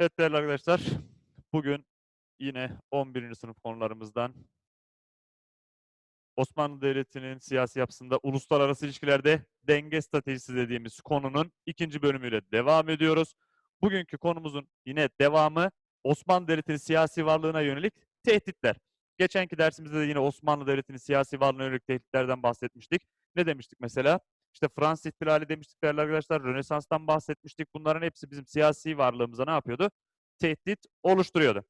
Evet değerli arkadaşlar, bugün yine 11. sınıf konularımızdan Osmanlı Devleti'nin siyasi yapısında uluslararası ilişkilerde denge stratejisi dediğimiz konunun ikinci bölümüyle devam ediyoruz. Bugünkü konumuzun yine devamı Osmanlı Devleti'nin siyasi varlığına yönelik tehditler. Geçenki dersimizde de yine Osmanlı Devleti'nin siyasi varlığına yönelik tehditlerden bahsetmiştik. Ne demiştik mesela? İşte Fransız ihtilali demiştik değerli arkadaşlar. Rönesans'tan bahsetmiştik. Bunların hepsi bizim siyasi varlığımıza ne yapıyordu? Tehdit oluşturuyordu.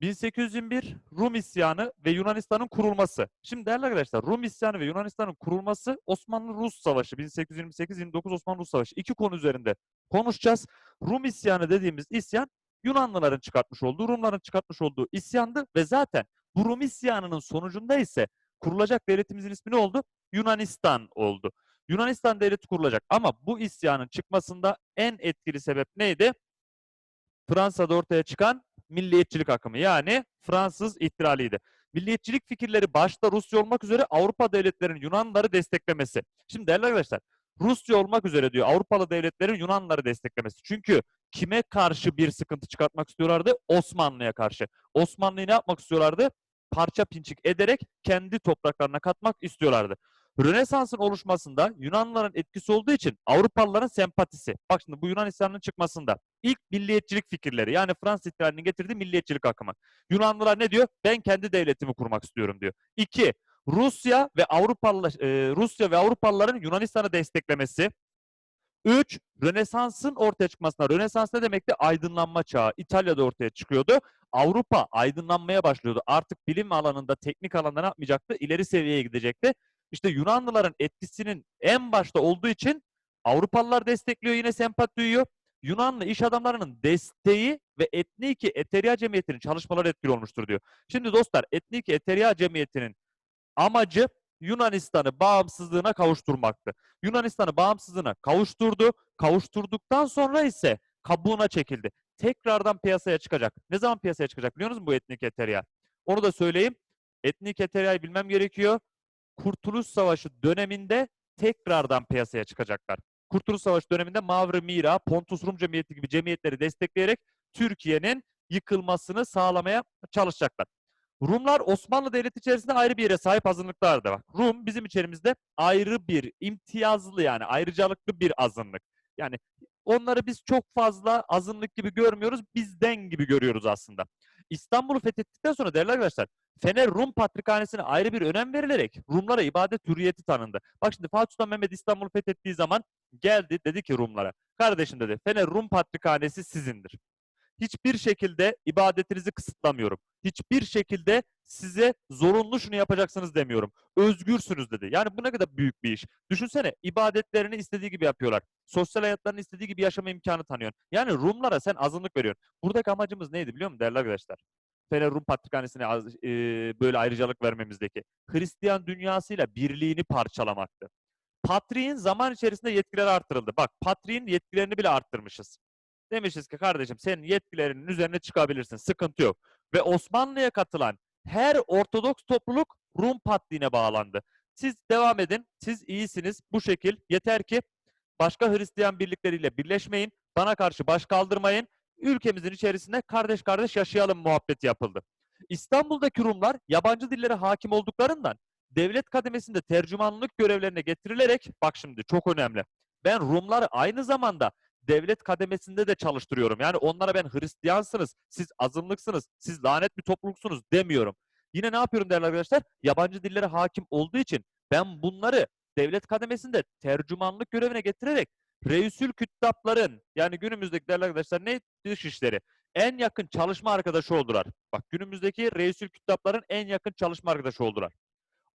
1821 Rum isyanı ve Yunanistan'ın kurulması. Şimdi değerli arkadaşlar Rum isyanı ve Yunanistan'ın kurulması Osmanlı-Rus Savaşı 1828-29 Osmanlı-Rus Savaşı iki konu üzerinde konuşacağız. Rum isyanı dediğimiz isyan Yunanlıların çıkartmış olduğu, Rumların çıkartmış olduğu isyandı ve zaten bu Rum isyanının sonucunda ise kurulacak devletimizin ismi ne oldu? Yunanistan oldu. Yunanistan devleti kurulacak ama bu isyanın çıkmasında en etkili sebep neydi? Fransa'da ortaya çıkan milliyetçilik akımı yani Fransız ihtilaliydi. Milliyetçilik fikirleri başta Rusya olmak üzere Avrupa devletlerinin Yunanlıları desteklemesi. Şimdi değerli arkadaşlar Rusya olmak üzere diyor Avrupalı devletlerin Yunanlıları desteklemesi. Çünkü kime karşı bir sıkıntı çıkartmak istiyorlardı? Osmanlı'ya karşı. Osmanlı'yı ne yapmak istiyorlardı? Parça pinçik ederek kendi topraklarına katmak istiyorlardı. Rönesans'ın oluşmasında Yunanlıların etkisi olduğu için Avrupalıların sempatisi. Bak şimdi bu Yunan isyanının çıkmasında ilk milliyetçilik fikirleri yani Fransız ihtilalinin getirdiği milliyetçilik akımı. Yunanlılar ne diyor? Ben kendi devletimi kurmak istiyorum diyor. İki, Rusya ve Avrupalı e, Rusya ve Avrupalıların Yunanistan'ı desteklemesi. Üç, Rönesans'ın ortaya çıkmasına. Rönesans ne demekti? Aydınlanma çağı. İtalya'da ortaya çıkıyordu. Avrupa aydınlanmaya başlıyordu. Artık bilim alanında, teknik alanda ne yapmayacaktı? İleri seviyeye gidecekti. İşte Yunanlıların etkisinin en başta olduğu için Avrupalılar destekliyor, yine sempat duyuyor. Yunanlı iş adamlarının desteği ve Etniki Eteria Cemiyeti'nin çalışmaları etkili olmuştur diyor. Şimdi dostlar Etniki Eteria Cemiyeti'nin amacı Yunanistan'ı bağımsızlığına kavuşturmaktı. Yunanistan'ı bağımsızlığına kavuşturdu. Kavuşturduktan sonra ise kabuğuna çekildi. Tekrardan piyasaya çıkacak. Ne zaman piyasaya çıkacak biliyor musunuz bu etnik eteria? Onu da söyleyeyim. Etnik eteriayı bilmem gerekiyor. Kurtuluş Savaşı döneminde tekrardan piyasaya çıkacaklar. Kurtuluş Savaşı döneminde Mavri Mira, Pontus Rum Cemiyeti gibi cemiyetleri destekleyerek Türkiye'nin yıkılmasını sağlamaya çalışacaklar. Rumlar Osmanlı Devleti içerisinde ayrı bir yere sahip azınlıklardı. Bak Rum bizim içerimizde ayrı bir imtiyazlı yani ayrıcalıklı bir azınlık. Yani onları biz çok fazla azınlık gibi görmüyoruz, bizden gibi görüyoruz aslında. İstanbul'u fethettikten sonra değerli arkadaşlar Fener Rum Patrikhanesi'ne ayrı bir önem verilerek Rumlara ibadet hürriyeti tanındı. Bak şimdi Fatih Sultan Mehmet İstanbul'u fethettiği zaman geldi dedi ki Rumlara kardeşim dedi Fener Rum Patrikhanesi sizindir. Hiçbir şekilde ibadetinizi kısıtlamıyorum. Hiçbir şekilde size zorunlu şunu yapacaksınız demiyorum. Özgürsünüz dedi. Yani bu ne kadar büyük bir iş. Düşünsene ibadetlerini istediği gibi yapıyorlar. Sosyal hayatlarını istediği gibi yaşama imkanı tanıyorsun. Yani Rumlara sen azınlık veriyorsun. Buradaki amacımız neydi biliyor musun değerli arkadaşlar? Fener Rum Patrikhanesi'ne e, böyle ayrıcalık vermemizdeki Hristiyan dünyasıyla birliğini parçalamaktı. Patriğin zaman içerisinde yetkileri arttırıldı. Bak Patriğin yetkilerini bile arttırmışız. Demişiz ki kardeşim senin yetkilerinin üzerine çıkabilirsin. Sıkıntı yok. Ve Osmanlı'ya katılan her Ortodoks topluluk Rum Patriğine bağlandı. Siz devam edin. Siz iyisiniz. Bu şekil. Yeter ki başka Hristiyan birlikleriyle birleşmeyin. Bana karşı baş kaldırmayın ülkemizin içerisinde kardeş kardeş yaşayalım muhabbeti yapıldı. İstanbul'daki Rumlar yabancı dillere hakim olduklarından devlet kademesinde tercümanlık görevlerine getirilerek bak şimdi çok önemli. Ben Rumları aynı zamanda devlet kademesinde de çalıştırıyorum. Yani onlara ben Hristiyansınız, siz azınlıksınız, siz lanet bir topluluksunuz demiyorum. Yine ne yapıyorum değerli arkadaşlar? Yabancı dillere hakim olduğu için ben bunları devlet kademesinde tercümanlık görevine getirerek Reisül Küttapların yani günümüzdeki değerli arkadaşlar ne dış işleri en yakın çalışma arkadaşı oldular. Bak günümüzdeki Reisül Küttapların en yakın çalışma arkadaşı oldular.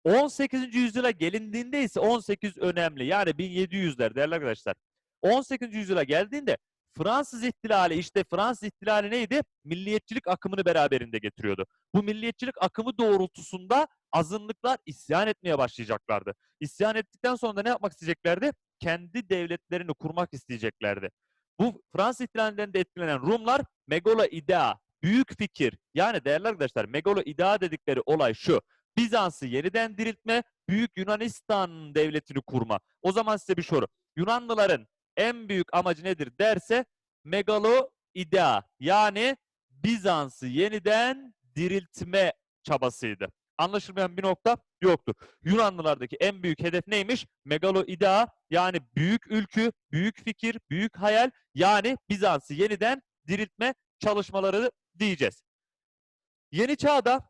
18. yüzyıla gelindiğinde ise 18 önemli. Yani 1700'ler değerli arkadaşlar. 18. yüzyıla geldiğinde Fransız ihtilali işte Fransız ihtilali neydi? Milliyetçilik akımını beraberinde getiriyordu. Bu milliyetçilik akımı doğrultusunda azınlıklar isyan etmeye başlayacaklardı. İsyan ettikten sonra da ne yapmak isteyeceklerdi? Kendi devletlerini kurmak isteyeceklerdi. Bu Fransız ihtilalinden de etkilenen Rumlar Megalo idea, büyük fikir. Yani değerli arkadaşlar Megalo idea dedikleri olay şu. Bizans'ı yeniden diriltme, Büyük Yunanistan devletini kurma. O zaman size bir soru. Yunanlıların en büyük amacı nedir derse megalo idea yani Bizans'ı yeniden diriltme çabasıydı. Anlaşılmayan bir nokta yoktu. Yunanlılardaki en büyük hedef neymiş? Megalo idea yani büyük ülkü, büyük fikir, büyük hayal yani Bizans'ı yeniden diriltme çalışmaları diyeceğiz. Yeni çağda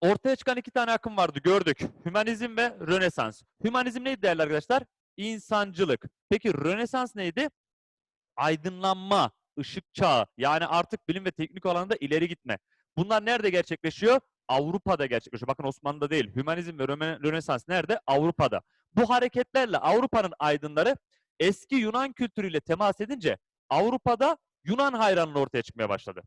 ortaya çıkan iki tane akım vardı gördük. Hümanizm ve Rönesans. Hümanizm neydi değerli arkadaşlar? İnsancılık. Peki Rönesans neydi? Aydınlanma, ışık çağı. Yani artık bilim ve teknik alanda ileri gitme. Bunlar nerede gerçekleşiyor? Avrupa'da gerçekleşiyor. Bakın Osmanlı'da değil. Hümanizm ve Rönesans nerede? Avrupa'da. Bu hareketlerle Avrupa'nın aydınları eski Yunan kültürüyle temas edince Avrupa'da Yunan hayranlığı ortaya çıkmaya başladı.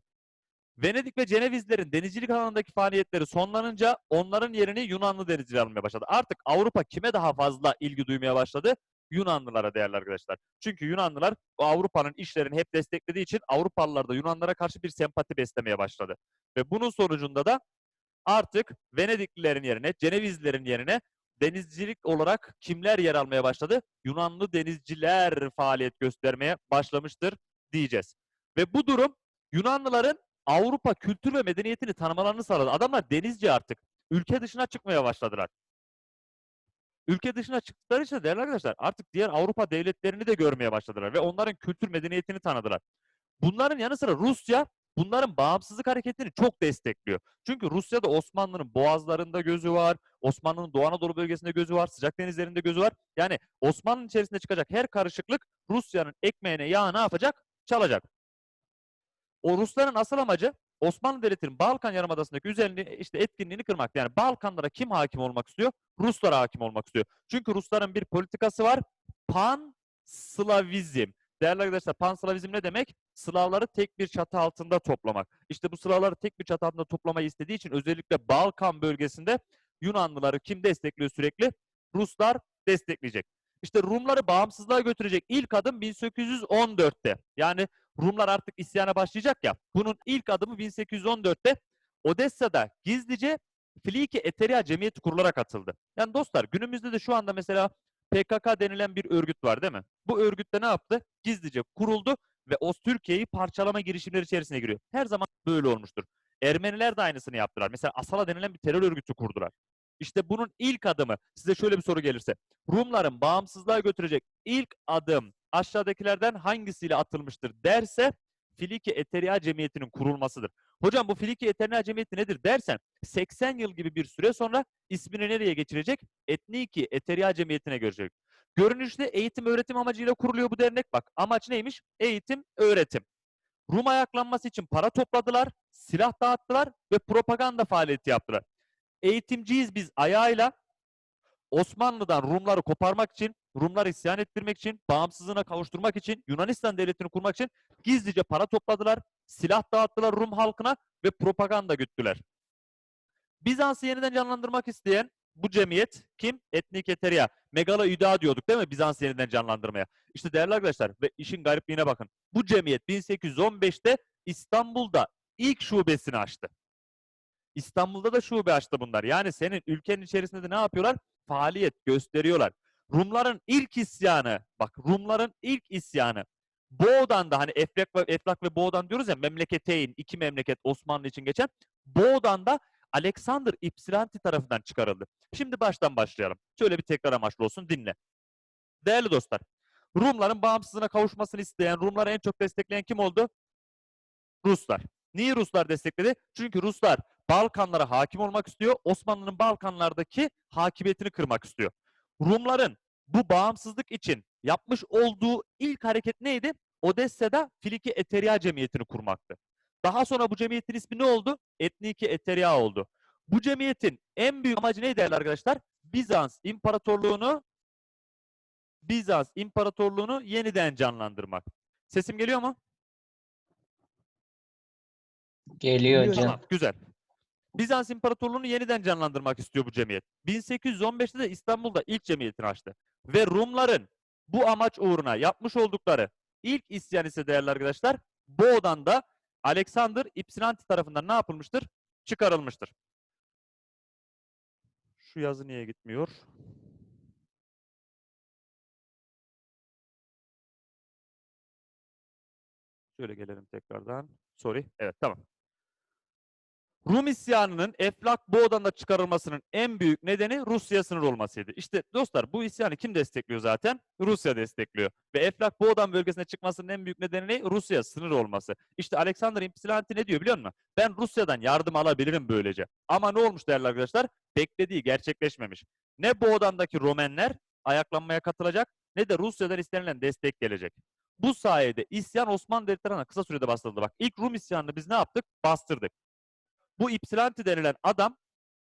Venedik ve Cenevizlerin denizcilik alanındaki faaliyetleri sonlanınca onların yerini Yunanlı denizciler almaya başladı. Artık Avrupa kime daha fazla ilgi duymaya başladı? Yunanlılara değerli arkadaşlar. Çünkü Yunanlılar Avrupa'nın işlerini hep desteklediği için Avrupalılar da Yunanlara karşı bir sempati beslemeye başladı. Ve bunun sonucunda da artık Venediklilerin yerine, Cenevizlilerin yerine denizcilik olarak kimler yer almaya başladı? Yunanlı denizciler faaliyet göstermeye başlamıştır diyeceğiz. Ve bu durum Yunanlıların Avrupa kültür ve medeniyetini tanımalarını sağladı. Adamlar denizci artık. Ülke dışına çıkmaya başladılar. Ülke dışına çıktıkları için de değerli arkadaşlar artık diğer Avrupa devletlerini de görmeye başladılar ve onların kültür medeniyetini tanıdılar. Bunların yanı sıra Rusya bunların bağımsızlık hareketini çok destekliyor. Çünkü Rusya'da Osmanlı'nın boğazlarında gözü var, Osmanlı'nın Doğu Anadolu bölgesinde gözü var, sıcak denizlerinde gözü var. Yani Osmanlı'nın içerisinde çıkacak her karışıklık Rusya'nın ekmeğine yağı ne yapacak? Çalacak. O Rusların asıl amacı Osmanlı Devleti'nin Balkan Yarımadası'ndaki üzerinde işte etkinliğini kırmak. Yani Balkanlara kim hakim olmak istiyor? Ruslar hakim olmak istiyor. Çünkü Rusların bir politikası var. Pan-Slavizm. Değerli arkadaşlar Pan-Slavizm ne demek? Slavları tek bir çatı altında toplamak. İşte bu Slavları tek bir çatı altında toplamayı istediği için özellikle Balkan bölgesinde Yunanlıları kim destekliyor sürekli? Ruslar destekleyecek. İşte Rumları bağımsızlığa götürecek ilk adım 1814'te. Yani Rumlar artık isyana başlayacak ya. Bunun ilk adımı 1814'te Odessa'da gizlice Filiki Eteria Cemiyeti kurularak atıldı. Yani dostlar günümüzde de şu anda mesela PKK denilen bir örgüt var değil mi? Bu örgütte ne yaptı? Gizlice kuruldu ve o Türkiye'yi parçalama girişimleri içerisine giriyor. Her zaman böyle olmuştur. Ermeniler de aynısını yaptılar. Mesela Asala denilen bir terör örgütü kurdular. İşte bunun ilk adımı size şöyle bir soru gelirse Rumların bağımsızlığa götürecek ilk adım aşağıdakilerden hangisiyle atılmıştır derse Filiki Eteria Cemiyeti'nin kurulmasıdır. Hocam bu Filiki Eteria Cemiyeti nedir dersen 80 yıl gibi bir süre sonra ismini nereye geçirecek? Etniki Eteria Cemiyeti'ne görecek. Görünüşte eğitim öğretim amacıyla kuruluyor bu dernek. Bak amaç neymiş? Eğitim öğretim. Rum ayaklanması için para topladılar, silah dağıttılar ve propaganda faaliyeti yaptılar. Eğitimciyiz biz ayağıyla Osmanlı'dan Rumları koparmak için, Rumları isyan ettirmek için, bağımsızlığına kavuşturmak için, Yunanistan devletini kurmak için gizlice para topladılar, silah dağıttılar Rum halkına ve propaganda güttüler. Bizans'ı yeniden canlandırmak isteyen bu cemiyet kim? Etnik Eteria. Megalo Üda diyorduk değil mi Bizans'ı yeniden canlandırmaya? İşte değerli arkadaşlar ve işin garipliğine bakın. Bu cemiyet 1815'te İstanbul'da ilk şubesini açtı. İstanbul'da da şube açtı bunlar. Yani senin ülkenin içerisinde de ne yapıyorlar? Faaliyet gösteriyorlar. Rumların ilk isyanı, bak Rumların ilk isyanı Boğdan da hani Eflak ve, Eflak ve Boğdan diyoruz ya memleketeyn, iki memleket Osmanlı için geçen. Boğdan da Alexander Ypsilanti tarafından çıkarıldı. Şimdi baştan başlayalım. Şöyle bir tekrar amaçlı olsun dinle. Değerli dostlar, Rumların bağımsızlığına kavuşmasını isteyen, Rumları en çok destekleyen kim oldu? Ruslar. Niye Ruslar destekledi? Çünkü Ruslar Balkanlara hakim olmak istiyor. Osmanlı'nın Balkanlardaki hakimiyetini kırmak istiyor. Rumların bu bağımsızlık için yapmış olduğu ilk hareket neydi? Odessa'da Filiki Eteria Cemiyeti'ni kurmaktı. Daha sonra bu cemiyetin ismi ne oldu? Etniki Eteria oldu. Bu cemiyetin en büyük amacı neydi arkadaşlar? Bizans İmparatorluğunu Bizans İmparatorluğunu yeniden canlandırmak. Sesim geliyor mu? Geliyor hocam. Tamam, güzel. Bizans İmparatorluğunu yeniden canlandırmak istiyor bu cemiyet. 1815'te de İstanbul'da ilk cemiyetini açtı. Ve Rumların bu amaç uğruna yapmış oldukları ilk isyan ise değerli arkadaşlar Boğdan da Alexander Ypsilanti tarafından ne yapılmıştır? Çıkarılmıştır. Şu yazı niye gitmiyor? Şöyle gelelim tekrardan. Sorry. Evet tamam. Rum isyanının Eflak Boğdan'da çıkarılmasının en büyük nedeni Rusya sınır olmasıydı. İşte dostlar bu isyanı kim destekliyor zaten? Rusya destekliyor. Ve Eflak Boğdan bölgesine çıkmasının en büyük nedeni ne? Rusya sınır olması. İşte Alexander Ypsilanti ne diyor biliyor musun? Ben Rusya'dan yardım alabilirim böylece. Ama ne olmuş değerli arkadaşlar? Beklediği gerçekleşmemiş. Ne Boğdan'daki Romenler ayaklanmaya katılacak ne de Rusya'dan istenilen destek gelecek. Bu sayede isyan Osmanlı tarafından kısa sürede bastırıldı. Bak ilk Rum isyanını biz ne yaptık? Bastırdık. Bu Ypsilanti denilen adam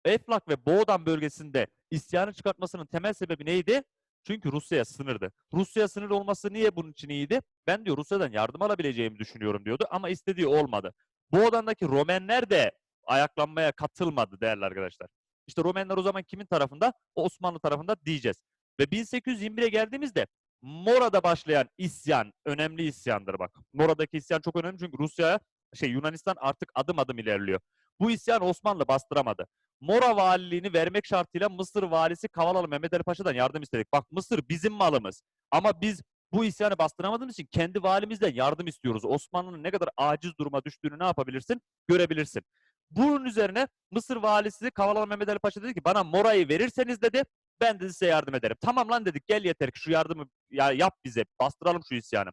Eflak ve Boğdan bölgesinde isyanı çıkartmasının temel sebebi neydi? Çünkü Rusya'ya sınırdı. Rusya sınır olması niye bunun için iyiydi? Ben diyor Rusya'dan yardım alabileceğimi düşünüyorum diyordu ama istediği olmadı. Boğdan'daki Romenler de ayaklanmaya katılmadı değerli arkadaşlar. İşte Romenler o zaman kimin tarafında? Osmanlı tarafında diyeceğiz. Ve 1821'e geldiğimizde Mora'da başlayan isyan önemli isyandır bak. Mora'daki isyan çok önemli çünkü Rusya şey Yunanistan artık adım adım ilerliyor. Bu isyan Osmanlı bastıramadı. Mora valiliğini vermek şartıyla Mısır valisi Kavalalı Mehmet Ali Paşa'dan yardım istedik. Bak Mısır bizim malımız. Ama biz bu isyanı bastıramadığımız için kendi valimizden yardım istiyoruz. Osmanlı'nın ne kadar aciz duruma düştüğünü ne yapabilirsin? Görebilirsin. Bunun üzerine Mısır valisi Kavalalı Mehmet Ali Paşa dedi ki bana Mora'yı verirseniz dedi ben de size yardım ederim. Tamam lan dedik gel yeter ki şu yardımı ya yap bize bastıralım şu isyanı.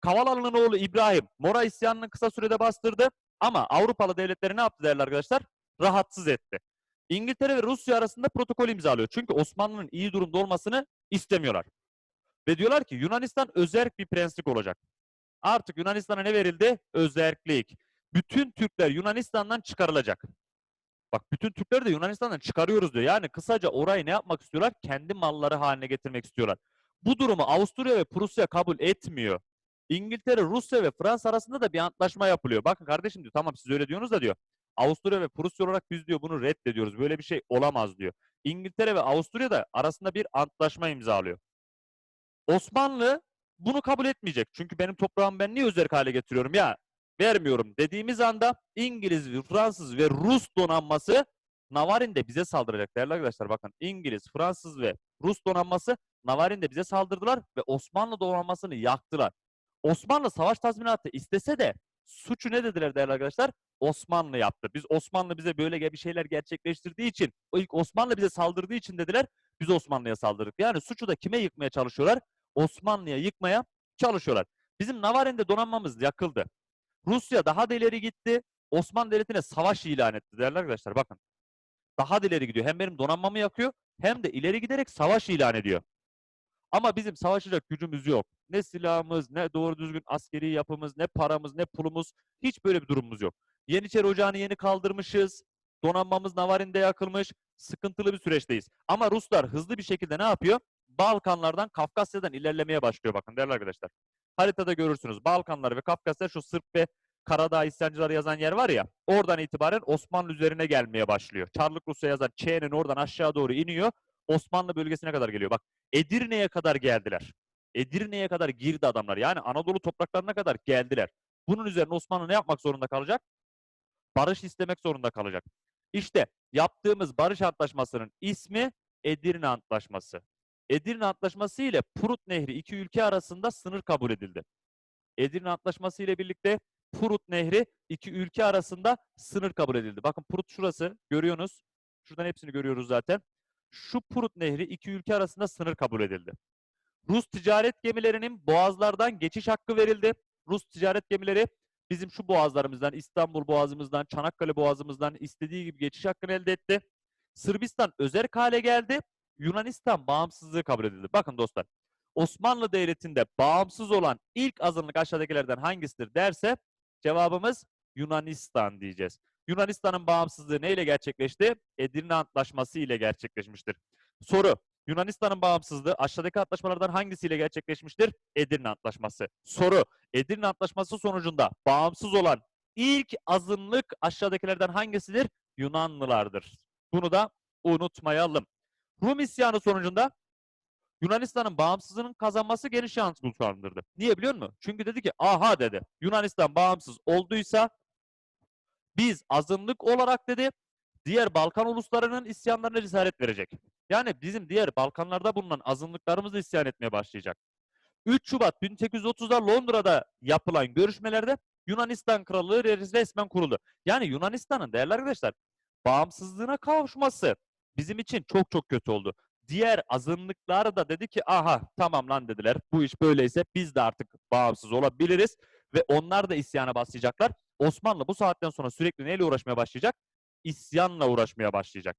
Kavalalı'nın oğlu İbrahim Mora isyanını kısa sürede bastırdı ama Avrupalı devletleri ne yaptı değerli arkadaşlar? Rahatsız etti. İngiltere ve Rusya arasında protokol imzalıyor. Çünkü Osmanlı'nın iyi durumda olmasını istemiyorlar. Ve diyorlar ki Yunanistan özerk bir prenslik olacak. Artık Yunanistan'a ne verildi? Özerklik. Bütün Türkler Yunanistan'dan çıkarılacak. Bak bütün Türkleri de Yunanistan'dan çıkarıyoruz diyor. Yani kısaca orayı ne yapmak istiyorlar? Kendi malları haline getirmek istiyorlar. Bu durumu Avusturya ve Prusya kabul etmiyor. İngiltere, Rusya ve Fransa arasında da bir antlaşma yapılıyor. Bakın kardeşim diyor tamam siz öyle diyorsunuz da diyor. Avusturya ve Prusya olarak biz diyor bunu reddediyoruz. Böyle bir şey olamaz diyor. İngiltere ve Avusturya da arasında bir antlaşma imzalıyor. Osmanlı bunu kabul etmeyecek. Çünkü benim toprağımı ben niye özerk hale getiriyorum ya? Vermiyorum dediğimiz anda İngiliz, Fransız ve Rus donanması Navarin'de bize saldıracak değerli arkadaşlar. Bakın İngiliz, Fransız ve Rus donanması Navarin'de bize saldırdılar ve Osmanlı donanmasını yaktılar. Osmanlı savaş tazminatı istese de suçu ne dediler değerli arkadaşlar? Osmanlı yaptı. Biz Osmanlı bize böyle bir şeyler gerçekleştirdiği için, ilk Osmanlı bize saldırdığı için dediler, biz Osmanlı'ya saldırdık. Yani suçu da kime yıkmaya çalışıyorlar? Osmanlı'ya yıkmaya çalışıyorlar. Bizim Navarin'de donanmamız yakıldı. Rusya daha da ileri gitti. Osmanlı Devleti'ne savaş ilan etti değerli arkadaşlar. Bakın. Daha da ileri gidiyor. Hem benim donanmamı yakıyor hem de ileri giderek savaş ilan ediyor. Ama bizim savaşacak gücümüz yok. Ne silahımız, ne doğru düzgün askeri yapımız, ne paramız, ne pulumuz. Hiç böyle bir durumumuz yok. Yeniçeri Ocağı'nı yeni kaldırmışız. Donanmamız Navarin'de yakılmış. Sıkıntılı bir süreçteyiz. Ama Ruslar hızlı bir şekilde ne yapıyor? Balkanlardan, Kafkasya'dan ilerlemeye başlıyor bakın değerli arkadaşlar. Haritada görürsünüz. Balkanlar ve Kafkasya şu Sırp ve Karadağ isyancıları yazan yer var ya. Oradan itibaren Osmanlı üzerine gelmeye başlıyor. Çarlık Rusya yazan Ç'nin oradan aşağı doğru iniyor. Osmanlı bölgesine kadar geliyor. Bak Edirne'ye kadar geldiler. Edirne'ye kadar girdi adamlar. Yani Anadolu topraklarına kadar geldiler. Bunun üzerine Osmanlı ne yapmak zorunda kalacak? Barış istemek zorunda kalacak. İşte yaptığımız barış antlaşmasının ismi Edirne Antlaşması. Edirne Antlaşması ile Prut Nehri iki ülke arasında sınır kabul edildi. Edirne Antlaşması ile birlikte Prut Nehri iki ülke arasında sınır kabul edildi. Bakın Prut şurası görüyorsunuz. Şuradan hepsini görüyoruz zaten. Şu Prut Nehri iki ülke arasında sınır kabul edildi. Rus ticaret gemilerinin boğazlardan geçiş hakkı verildi. Rus ticaret gemileri bizim şu boğazlarımızdan, İstanbul boğazımızdan, Çanakkale boğazımızdan istediği gibi geçiş hakkını elde etti. Sırbistan özerk hale geldi. Yunanistan bağımsızlığı kabul edildi. Bakın dostlar, Osmanlı Devleti'nde bağımsız olan ilk azınlık aşağıdakilerden hangisidir derse cevabımız Yunanistan diyeceğiz. Yunanistan'ın bağımsızlığı neyle gerçekleşti? Edirne Antlaşması ile gerçekleşmiştir. Soru. Yunanistan'ın bağımsızlığı aşağıdaki antlaşmalardan hangisiyle gerçekleşmiştir? Edirne Antlaşması. Soru. Edirne Antlaşması sonucunda bağımsız olan ilk azınlık aşağıdakilerden hangisidir? Yunanlılardır. Bunu da unutmayalım. Rum isyanı sonucunda Yunanistan'ın bağımsızlığının kazanması geniş şans kazandırdı. Niye biliyor musun? Çünkü dedi ki aha dedi Yunanistan bağımsız olduysa biz azınlık olarak dedi diğer Balkan uluslarının isyanlarına cesaret verecek. Yani bizim diğer Balkanlarda bulunan azınlıklarımız da isyan etmeye başlayacak. 3 Şubat 1830'da Londra'da yapılan görüşmelerde Yunanistan Krallığı res- resmen kuruldu. Yani Yunanistan'ın değerli arkadaşlar bağımsızlığına kavuşması bizim için çok çok kötü oldu. Diğer azınlıklar da dedi ki aha tamam lan dediler bu iş böyleyse biz de artık bağımsız olabiliriz ve onlar da isyana başlayacaklar. Osmanlı bu saatten sonra sürekli neyle uğraşmaya başlayacak? İsyanla uğraşmaya başlayacak.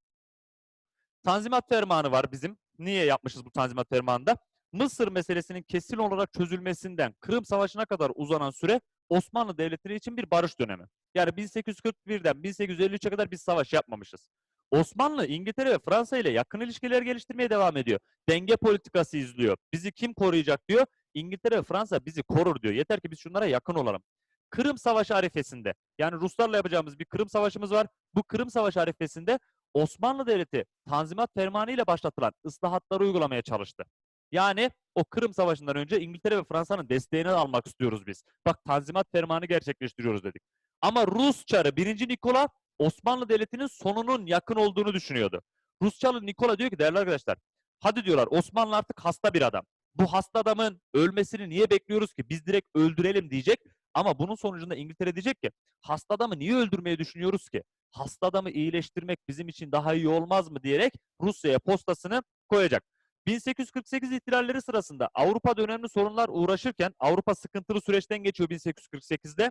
Tanzimat Fermanı var bizim. Niye yapmışız bu Tanzimat Fermanı'nda? Mısır meselesinin kesin olarak çözülmesinden Kırım Savaşı'na kadar uzanan süre Osmanlı Devleti için bir barış dönemi. Yani 1841'den 1853'e kadar biz savaş yapmamışız. Osmanlı, İngiltere ve Fransa ile yakın ilişkiler geliştirmeye devam ediyor. Denge politikası izliyor. Bizi kim koruyacak diyor. İngiltere ve Fransa bizi korur diyor. Yeter ki biz şunlara yakın olalım. Kırım Savaşı arifesinde yani Ruslarla yapacağımız bir Kırım Savaşımız var. Bu Kırım Savaşı arifesinde Osmanlı Devleti Tanzimat Fermanı ile başlatılan ıslahatları uygulamaya çalıştı. Yani o Kırım Savaşı'ndan önce İngiltere ve Fransa'nın desteğini almak istiyoruz biz. Bak Tanzimat Fermanı gerçekleştiriyoruz dedik. Ama Rus Çarı 1. Nikola Osmanlı Devleti'nin sonunun yakın olduğunu düşünüyordu. Rus Çarı Nikola diyor ki değerli arkadaşlar hadi diyorlar Osmanlı artık hasta bir adam. Bu hasta adamın ölmesini niye bekliyoruz ki? Biz direkt öldürelim diyecek. Ama bunun sonucunda İngiltere diyecek ki hasta adamı niye öldürmeyi düşünüyoruz ki? Hasta adamı iyileştirmek bizim için daha iyi olmaz mı diyerek Rusya'ya postasını koyacak. 1848 ihtilalleri sırasında Avrupa'da önemli sorunlar uğraşırken Avrupa sıkıntılı süreçten geçiyor 1848'de.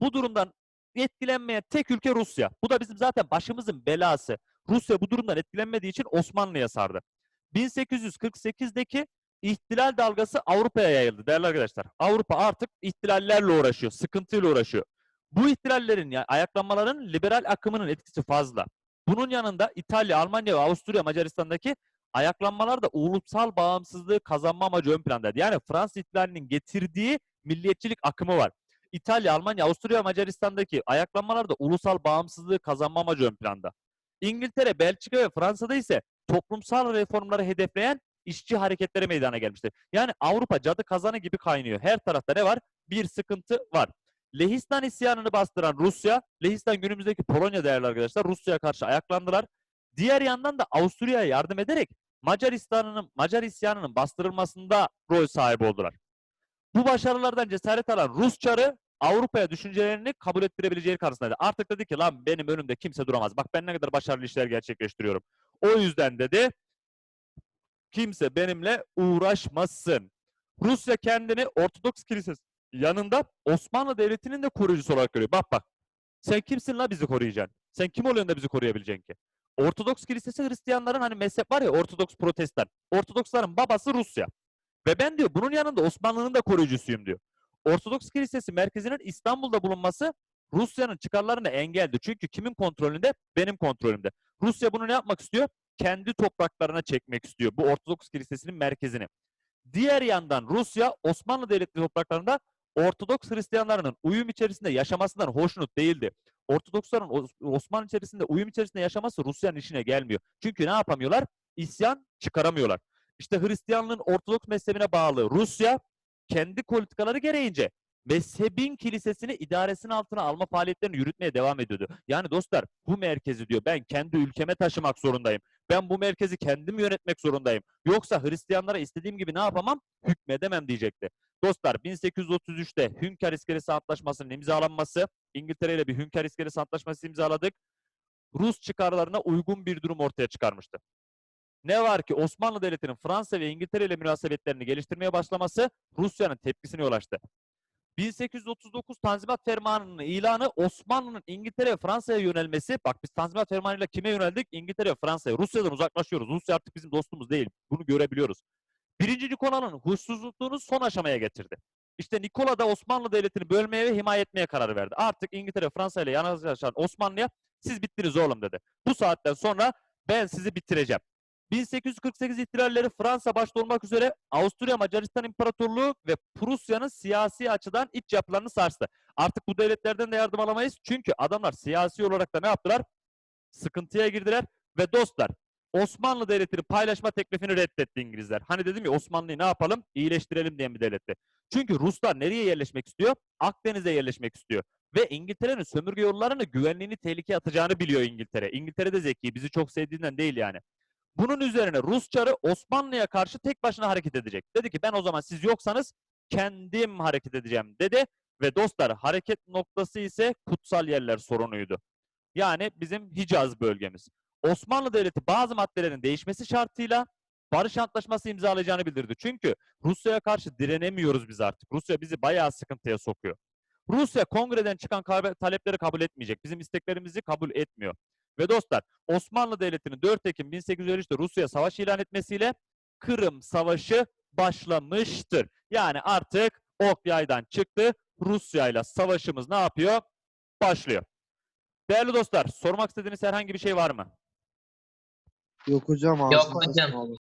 Bu durumdan etkilenmeyen tek ülke Rusya. Bu da bizim zaten başımızın belası. Rusya bu durumdan etkilenmediği için Osmanlı'ya sardı. 1848'deki ihtilal dalgası Avrupa'ya yayıldı değerli arkadaşlar. Avrupa artık ihtilallerle uğraşıyor, sıkıntıyla uğraşıyor. Bu ihtilallerin, ya ayaklanmaların liberal akımının etkisi fazla. Bunun yanında İtalya, Almanya ve Avusturya, Macaristan'daki ayaklanmalar da ulusal bağımsızlığı kazanma amacı ön plandaydı. Yani Fransız ihtilalinin getirdiği milliyetçilik akımı var. İtalya, Almanya, Avusturya, Macaristan'daki ayaklanmalar da ulusal bağımsızlığı kazanma amacı ön planda. İngiltere, Belçika ve Fransa'da ise toplumsal reformları hedefleyen işçi hareketleri meydana gelmiştir. Yani Avrupa cadı kazanı gibi kaynıyor. Her tarafta ne var? Bir sıkıntı var. Lehistan isyanını bastıran Rusya, Lehistan günümüzdeki Polonya değerli arkadaşlar Rusya'ya karşı ayaklandılar. Diğer yandan da Avusturya'ya yardım ederek Macaristan'ın Macar isyanının bastırılmasında rol sahibi oldular. Bu başarılardan cesaret alan Rus çarı Avrupa'ya düşüncelerini kabul ettirebileceği karşısındaydı. Artık dedi ki lan benim önümde kimse duramaz. Bak ben ne kadar başarılı işler gerçekleştiriyorum. O yüzden dedi kimse benimle uğraşmasın. Rusya kendini Ortodoks Kilisesi yanında Osmanlı Devleti'nin de koruyucusu olarak görüyor. Bak bak. Sen kimsin la bizi koruyacaksın? Sen kim oluyorsun da bizi koruyabileceksin ki? Ortodoks Kilisesi Hristiyanların hani mezhep var ya Ortodoks Protestan. Ortodoksların babası Rusya. Ve ben diyor bunun yanında Osmanlı'nın da koruyucusuyum diyor. Ortodoks Kilisesi merkezinin İstanbul'da bulunması Rusya'nın çıkarlarına engeldi. Çünkü kimin kontrolünde? Benim kontrolümde. Rusya bunu ne yapmak istiyor? Kendi topraklarına çekmek istiyor bu Ortodoks Kilisesi'nin merkezini. Diğer yandan Rusya Osmanlı Devleti topraklarında Ortodoks Hristiyanlarının uyum içerisinde yaşamasından hoşnut değildi. Ortodoksların Os- Osmanlı içerisinde uyum içerisinde yaşaması Rusya'nın işine gelmiyor. Çünkü ne yapamıyorlar? İsyan çıkaramıyorlar. İşte Hristiyanlığın Ortodoks mezhebine bağlı Rusya kendi politikaları gereğince mezhebin kilisesini idaresinin altına alma faaliyetlerini yürütmeye devam ediyordu. Yani dostlar bu merkezi diyor ben kendi ülkeme taşımak zorundayım. Ben bu merkezi kendim yönetmek zorundayım. Yoksa Hristiyanlara istediğim gibi ne yapamam? Hükmedemem diyecekti. Dostlar 1833'te Hünkar İskelesi Antlaşması'nın imzalanması, İngiltere ile bir Hünkar İskelesi Antlaşması imzaladık. Rus çıkarlarına uygun bir durum ortaya çıkarmıştı. Ne var ki Osmanlı Devleti'nin Fransa ve İngiltere ile münasebetlerini geliştirmeye başlaması Rusya'nın tepkisine yol açtı. 1839 Tanzimat Fermanı'nın ilanı Osmanlı'nın İngiltere ve Fransa'ya yönelmesi. Bak biz Tanzimat Fermanı'yla kime yöneldik? İngiltere ve Fransa'ya. Rusya'dan uzaklaşıyoruz. Rusya artık bizim dostumuz değil. Bunu görebiliyoruz. Birinci Nikola'nın huysuzluğunu son aşamaya getirdi. İşte Nikola da Osmanlı Devleti'ni bölmeye ve himaye etmeye karar verdi. Artık İngiltere, Fransa ile yanlaşan Osmanlı'ya siz bittiniz oğlum dedi. Bu saatten sonra ben sizi bitireceğim. 1848 ihtilalleri Fransa başta olmak üzere Avusturya Macaristan İmparatorluğu ve Prusya'nın siyasi açıdan iç yapılarını sarstı. Artık bu devletlerden de yardım alamayız. Çünkü adamlar siyasi olarak da ne yaptılar? Sıkıntıya girdiler ve dostlar Osmanlı Devleti'ni paylaşma teklifini reddetti İngilizler. Hani dedim ya Osmanlı'yı ne yapalım? İyileştirelim diyen bir devletti. Çünkü Ruslar nereye yerleşmek istiyor? Akdeniz'e yerleşmek istiyor. Ve İngiltere'nin sömürge yollarını güvenliğini tehlikeye atacağını biliyor İngiltere. İngiltere de zeki. Bizi çok sevdiğinden değil yani. Bunun üzerine Rus çarı Osmanlı'ya karşı tek başına hareket edecek. Dedi ki ben o zaman siz yoksanız kendim hareket edeceğim dedi. Ve dostlar hareket noktası ise kutsal yerler sorunuydu. Yani bizim Hicaz bölgemiz. Osmanlı Devleti bazı maddelerin değişmesi şartıyla barış antlaşması imzalayacağını bildirdi. Çünkü Rusya'ya karşı direnemiyoruz biz artık. Rusya bizi bayağı sıkıntıya sokuyor. Rusya kongreden çıkan talepleri kabul etmeyecek. Bizim isteklerimizi kabul etmiyor. Ve dostlar Osmanlı Devleti'nin 4 Ekim 1853'te Rusya savaş ilan etmesiyle Kırım Savaşı başlamıştır. Yani artık ok yaydan çıktı. Rusya ile savaşımız ne yapıyor? Başlıyor. Değerli dostlar, sormak istediğiniz herhangi bir şey var mı? Yok hocam. Yok hocam.